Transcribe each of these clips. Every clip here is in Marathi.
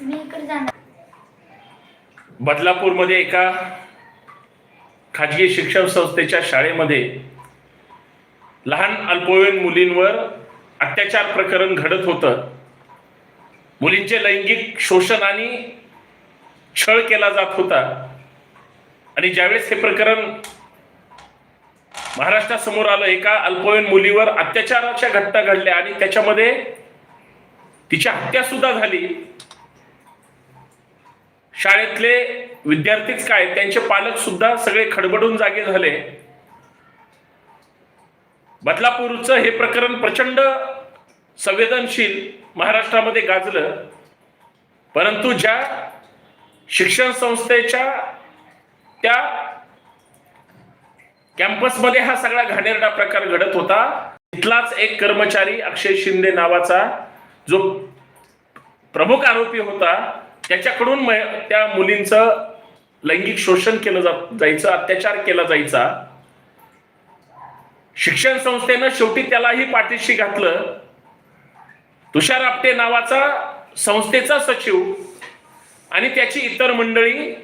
मी इकडे जाणार. बदलापूरमध्ये एका खाजगी शिक्षण संस्थेच्या शाळेमध्ये लहान अल्पवयीन मुलींवर अत्याचार प्रकरण घडत होतं. मुलींचे लैंगिक शोषण आणि छळ केला जात होता. आणि ज्यावेळेस हे प्रकरण महाराष्ट्रासमोर आलं एका अल्पवयीन मुलीवर अत्याचाराच्या घटना घडल्या आणि त्याच्यामध्ये तिची हत्या सुद्धा झाली. शाळेतले विद्यार्थीच काय त्यांचे पालक सुद्धा सगळे खडबडून जागे झाले. बदलापूरचं हे प्रकरण प्रचंड संवेदनशील महाराष्ट्रामध्ये गाजलं. परंतु ज्या शिक्षण संस्थेच्या त्या कॅम्पसमध्ये हा सगळा घाणेरडा प्रकार घडत होता तिथलाच एक कर्मचारी अक्षय शिंदे नावाचा जो प्रमुख आरोपी होता त्याच्याकडून त्या मुलींचं लैंगिक शोषण केलं जा- जायचं अत्याचार केला जायचा. शिक्षण संस्थेनं शेवटी त्यालाही पाठीशी घातलं. तुषार आपटे नावाचा संस्थेचा सचिव आणि त्याची इतर मंडळी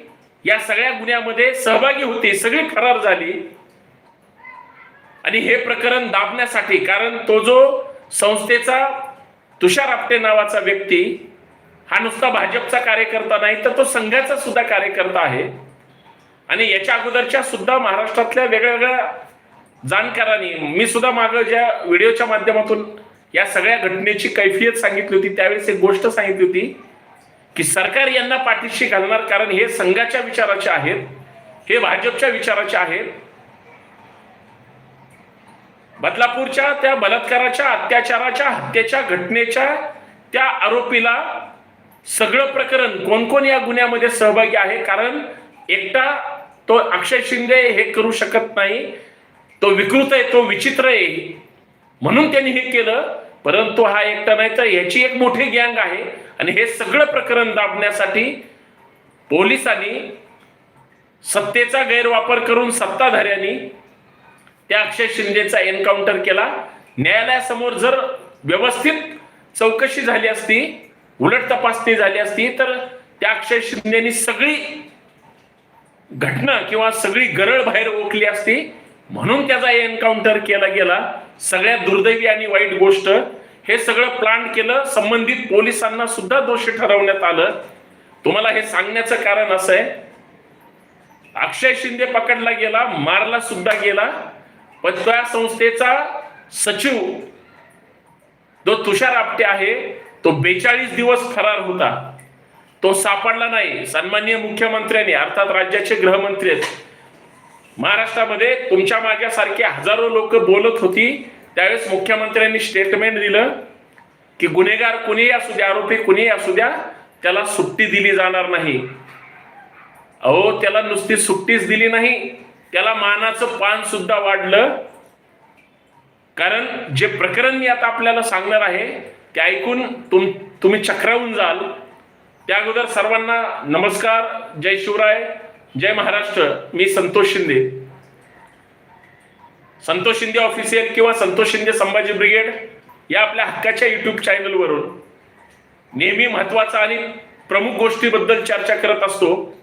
या सगळ्या गुन्ह्यामध्ये सहभागी होती सगळी फरार झाली. आणि हे प्रकरण दाबण्यासाठी कारण तो जो संस्थेचा तुषार आपटे नावाचा व्यक्ती हा नुसता भाजपचा कार्यकर्ता नाही तर तो संघाचा सुद्धा कार्यकर्ता आहे. आणि याच्या अगोदरच्या सुद्धा महाराष्ट्रातल्या वेगवेगळ्या जाणकारांनी मी सुद्धा मागं ज्या व्हिडिओच्या माध्यमातून या सगळ्या घटनेची कैफियत सांगितली होती त्यावेळेस एक गोष्ट सांगितली होती की सरकार यांना पाठीशी घालणार कारण हे संघाच्या विचाराचे आहेत हे भाजपच्या विचाराचे आहेत. बदलापूरच्या त्या बलात्काराच्या अत्याचाराच्या हत्येच्या घटनेच्या त्या आरोपीला सगळं प्रकरण कोण कोण या गुन्ह्यामध्ये सहभागी आहे? कारण एकटा तो अक्षय शिंदे हे करू शकत नाही. तो विकृत आहे तो विचित्र आहे. म्हणून त्यांनी हे केलं. परंतु हा एकटा नाही तर याची एक मोठी गँग आहे. आणि हे सगळं प्रकरण दाबण्यासाठी पोलिसांनी सत्तेचा गैरवापर करून सत्ताधाऱ्यांनी त्या अक्षय शिंदेचा एन्काउंटर केला. न्यायालयासमोर जर व्यवस्थित चौकशी झाली असती उलट तपासणी झाली असती तर त्या अक्षय शिंदेनी सगळी घटना किंवा सगळी गरळ बाहेर ओकली असती. म्हणून त्याचा एन्काउंटर केला गेला. सगळ्यात दुर्दैवी आणि वाईट गोष्ट हे सगळं प्लान केलं संबंधित पोलिसांना सुद्धा दोषी ठरवण्यात आलं. तुम्हाला हे सांगण्याचं कारण असं आहे. अक्षय शिंदे पकडला गेला मारला सुद्धा गेला. पण त्या संस्थेचा सचिव जो तुषार आपटे आहे तो बेचाळीस दिवस फरार होता. तो सापडला नाही. सन्माननीय मुख्यमंत्र्यांनी अर्थात राज्याचे गृहमंत्री आहेत. महाराष्ट्रामध्ये तुमच्या माझ्यासारखे हजारो लोक बोलत होती. त्यावेळेस मुख्यमंत्र्यांनी स्टेटमेंट दिलं की गुन्हेगार कुणीही असू द्या आरोपी कुणीही असू द्या त्याला सुट्टी दिली जाणार नाही. अहो त्याला नुसती सुट्टीच दिली नाही. त्याला मानाचं पान सुद्धा वाढलं. कारण जे प्रकरण मी आता आपल्याला सांगणार आहे ते ऐकून तुम तुम्ही चक्रावून जाल. त्या अगोदर सर्वांना नमस्कार. जय शिवराय. जय महाराष्ट्र. मी संतोष शिंदे. संतोष शिंदे ऑफिशियल किंवा संतोष शिंदे संभाजी ब्रिगेड या आपल्या हक्काच्या युट्यूब चॅनलवरून नेहमी महत्त्वाचा आणि प्रमुख गोष्टीबद्दल चर्चा करत असतो.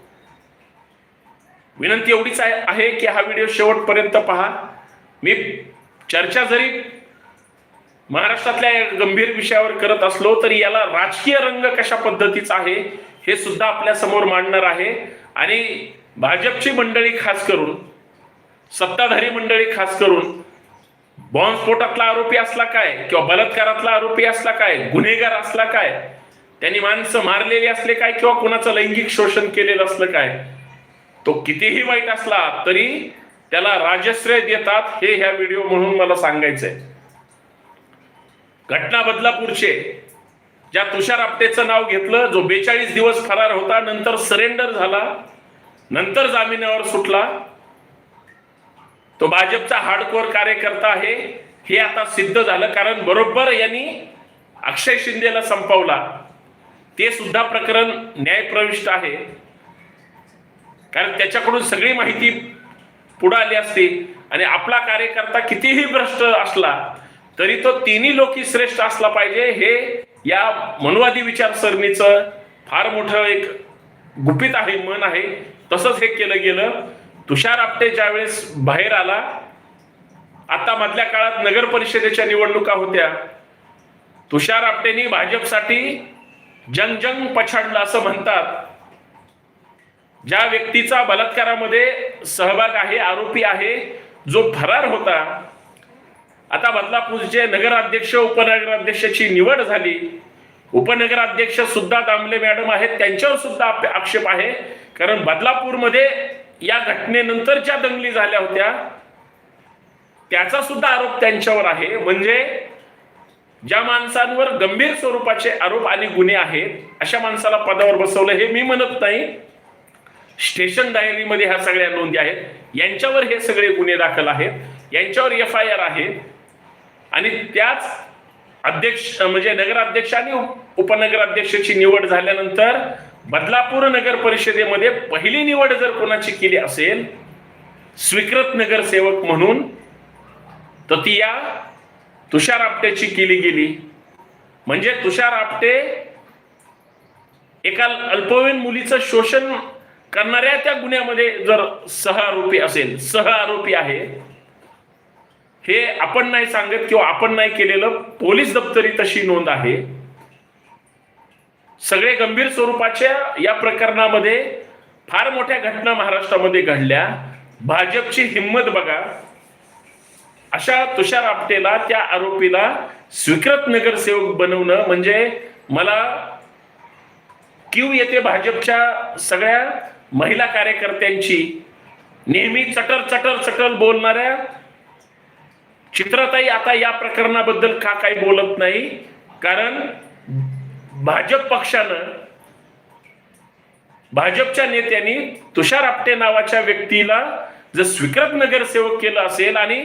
विनंती एवढीच आहे आहे की हा व्हिडिओ शेवटपर्यंत पहा. मी चर्चा जरी महाराष्ट्रातल्या गंभीर विषयावर करत असलो तरी याला राजकीय रंग कशा पद्धतीचा आहे हे सुद्धा आपल्यासमोर मांडणार आहे. आणि भाजपची मंडळी खास करून सत्ताधारी मंडळी खास करून बॉम्बस्फोटातला आरोपी असला काय किंवा बलात्कारातला आरोपी असला काय गुन्हेगार असला काय त्यांनी माणसं मारलेली असले काय किंवा कुणाचं लैंगिक शोषण केलेलं असलं काय तो कितीही वाईट असला तरी त्याला राजश्रय देतात हे ह्या व्हिडिओ म्हणून मला सांगायचंय. घटना बदलापूरचे. ज्या तुषार आपटेचं नाव घेतलं जो बेचाळीस दिवस फरार होता नंतर सरेंडर झाला नंतर जामिनावर सुटला. तो भाजपचा हार्डकोर कार्यकर्ता आहे हे आता सिद्ध झालं कारण बरोबर यांनी अक्षय शिंदेला संपवला. ते सुद्धा प्रकरण न्यायप्रविष्ट आहे. कारण त्याच्याकडून सगळी माहिती पुढे आली असती आणि आपला कार्यकर्ता कितीही भ्रष्ट असला तरी तो तिन्ही लोकी श्रेष्ठ असला पाहिजे. हे या मनुवादी विचारसरणीचं फार मोठं एक गुपित आहे मन आहे. तसंच हे केलं गेलं. तुषार आपटे ज्यावेळेस बाहेर आला आता मधल्या काळात नगर परिषदेच्या निवडणुका होत्या. तुषार आपटेनी भाजपसाठी जंग जंग पछाडलं असं म्हणतात. ज्या व्यक्तीचा बलात्कारामध्ये सहभाग आहे आरोपी आहे जो फरार होता बदलापूरचे नगराध्यक्ष उपनगराध्यक्षाची निवड झाली. उपनगराध्यक्ष सुद्धा दामले मॅडम आहेत त्यांच्यावर सुद्धा आक्षेप आहे. कारण बदलापूरमध्ये या घटनेनंतर ज्या दंगली झाल्या होत्या. त्याचा सुद्धा आरोप त्यांच्यावर आहे. म्हणजे ज्या माणसांवर गंभीर स्वरूपाचे आरोप आणि गुन्हे आहेत अशा माणसाला पदावर बसवलं हे मी म्हणत नाही. स्टेशन डायरीमध्ये ह्या सगळ्या नोंदी आहेत. यांच्यावर हे सगळे गुन्हे दाखल आहेत. यांच्यावर एफ आय आर आहे. आणि त्याच अध्यक्ष म्हणजे नगराध्यक्ष आणि उपनगराध्यक्षाची निवड झाल्यानंतर बदलापूर नगर परिषदेमध्ये पहिली निवड जर कोणाची केली असेल स्वीकृत नगरसेवक म्हणून तर ती या तुषार आपटेची केली गेली. म्हणजे तुषार आपटे एका अल्पवयीन मुलीचं शोषण करणाऱ्या त्या गुन्ह्यामध्ये जर सह आरोपी असेल सह आरोपी आहे हे आपण नाही सांगत किंवा आपण नाही केलेलं पोलीस दप्तरी तशी नोंद आहे. सगळे गंभीर स्वरूपाच्या या प्रकरणामध्ये फार मोठ्या घटना महाराष्ट्रामध्ये घडल्या. भाजपची हिंमत बघा. अशा तुषार आपटेला त्या आरोपीला स्वीकृत नगरसेवक बनवणं म्हणजे मला क्यू येते भाजपच्या सगळ्या महिला कार्यकर्त्यांची नेहमी चटर चटर चटर बोलणाऱ्या चित्रताई आता या प्रकरणाबद्दल का काही बोलत नाही? कारण भाजप पक्षानं भाजपच्या नेत्यांनी तुषार आपटे नावाच्या व्यक्तीला जर स्वीकृत नगरसेवक केलं असेल आणि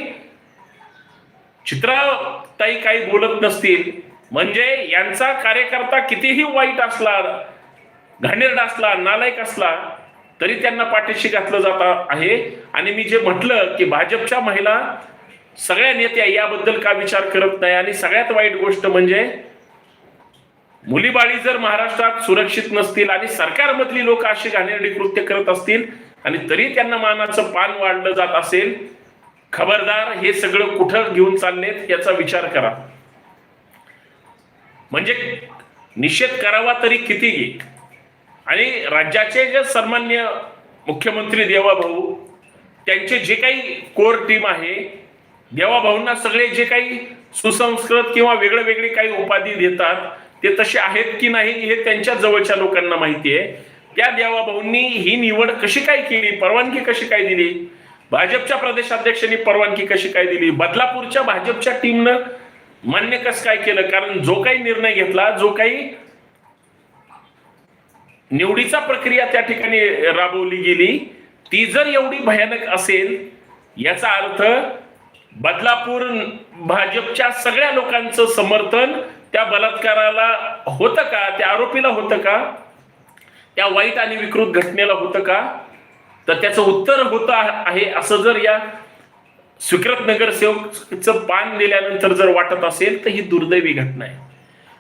चित्राताई काही बोलत नसतील म्हणजे यांचा कार्यकर्ता कितीही वाईट असला घाणेरडा असला नालायक असला तरी त्यांना पाठीशी घातलं जात आहे. आणि मी जे म्हटलं की भाजपच्या महिला सगळ्या नेत्या याबद्दल का विचार करत नाही? आणि सगळ्यात वाईट गोष्ट म्हणजे मुलीबाळी जर महाराष्ट्रात सुरक्षित नसतील आणि सरकारमधली लोक अशी घाणेरडी कृत्य करत असतील आणि तरी त्यांना मानाचं पान वाढलं जात असेल खबरदार हे सगळं कुठं घेऊन चाललेत याचा विचार करा. म्हणजे निषेध करावा तरी किती घे आणि राज्याचे जे सन्मान्य मुख्यमंत्री देवाभाऊ त्यांचे जे काही कोर टीम आहे देवाभाऊंना सगळे जे काही सुसंस्कृत किंवा वेगळे वेगळे काही उपाधी देतात ते तसे आहेत की नाही हे त्यांच्या जवळच्या लोकांना माहिती आहे. त्या देवाभाऊंनी ही निवड कशी काय केली परवानगी कशी काय दिली? भाजपच्या प्रदेशाध्यक्षांनी परवानगी कशी काय दिली? बदलापूरच्या भाजपच्या टीमनं मान्य कसं काय केलं? कारण जो काही निर्णय घेतला जो काही निवडीचा प्रक्रिया त्या ठिकाणी राबवली गेली ती जर एवढी भयानक असेल याचा अर्थ बदलापूर भाजपच्या सगळ्या लोकांचं समर्थन त्या बलात्काराला होतं का? त्या आरोपीला होतं का? त्या वाईट आणि विकृत घटनेला होतं का? तर त्याचं उत्तर होतं आहे असं जर या स्वीकृत नगरसेवकचं पान दिल्यानंतर जर वाटत असेल तर ही दुर्दैवी घटना आहे.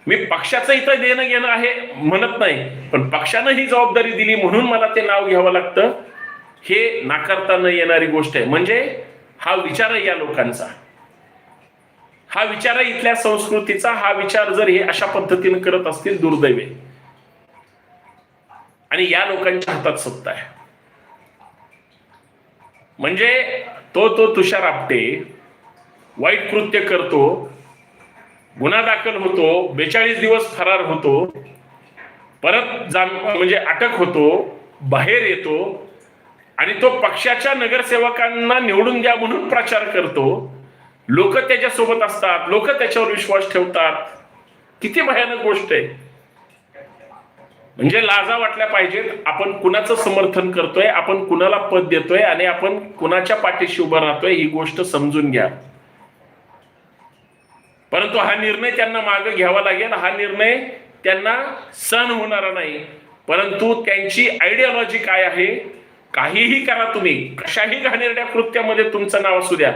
मी पक्षाचं इथं देणं घेणं आहे म्हणत नाही पण पक्षानं ही जबाबदारी दिली म्हणून मला ते नाव घ्यावं लागतं. हे नाकारता न येणारी गोष्ट आहे. म्हणजे हा विचार आहे या लोकांचा हा विचार आहे इथल्या संस्कृतीचा हा विचार जर हे अशा पद्धतीने करत असतील दुर्दैवे. आणि या लोकांच्या हातात सत्ता आहे. म्हणजे तो तो तुषार आपटे वाईट कृत्य करतो गुन्हा दाखल होतो बेचाळीस दिवस फरार होतो परत जाम म्हणजे अटक होतो बाहेर येतो आणि तो पक्षाच्या नगरसेवकांना निवडून द्या म्हणून प्रचार करतो. लोक त्याच्यासोबत असतात लोक त्याच्यावर विश्वास ठेवतात. किती भयानक गोष्ट आहे. म्हणजे लाजा वाटल्या पाहिजेत आपण कुणाचं समर्थन करतोय आपण कुणाला पद देतोय आणि आपण कुणाच्या पाठीशी उभं राहतोय ही गोष्ट समजून घ्या. परंतु हा निर्णय त्यांना मागे घ्यावा लागेल हा निर्णय त्यांना सहन होणारा नाही. परंतु त्यांची आयडियोलॉजी काय आहे? काहीही करा तुम्ही. कशाही घाणेरड्या कृत्यामध्ये तुमचं नाव असू द्या.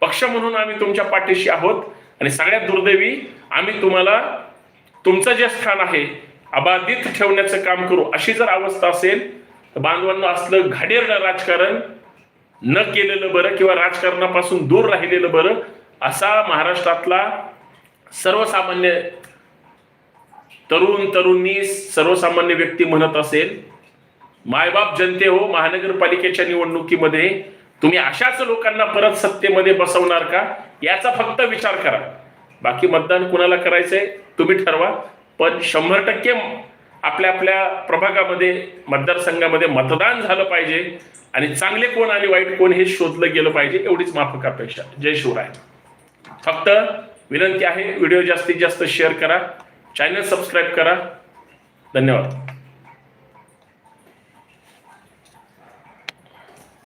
पक्ष म्हणून आम्ही तुमच्या पाठीशी आहोत आणि सगळ्यात दुर्दैवी आम्ही तुम्हाला तुमचं जे स्थान आहे अबाधित ठेवण्याचं काम करू अशी जर अवस्था असेल तर बांधवांना असलं घाणेरडं राजकारण न केलेलं बरं किंवा राजकारणापासून दूर राहिलेलं बरं असा महाराष्ट्रातला सर्वसामान्य तरुण तरुणी सर्वसामान्य व्यक्ती म्हणत असेल मायबाप जनते हो महानगरपालिकेच्या निवडणुकीमध्ये तुम्ही अशाच लोकांना परत सत्तेमध्ये बसवणार का? याचा फक्त विचार करा. बाकी मतदान कुणाला करायचंय? तुम्ही ठरवा. पण शंभर टक्के आपल्या आपल्या प्रभागामध्ये मतदारसंघामध्ये मतदान झालं पाहिजे आणि चांगले कोण आणि वाईट कोण हे शोधलं गेलं पाहिजे एवढीच माफक अपेक्षा. जय शिवराय. फक्त विनंती आहे व्हिडिओ जास्तीत जास्त शेअर करा. चॅनल सबस्क्राईब करा. धन्यवाद.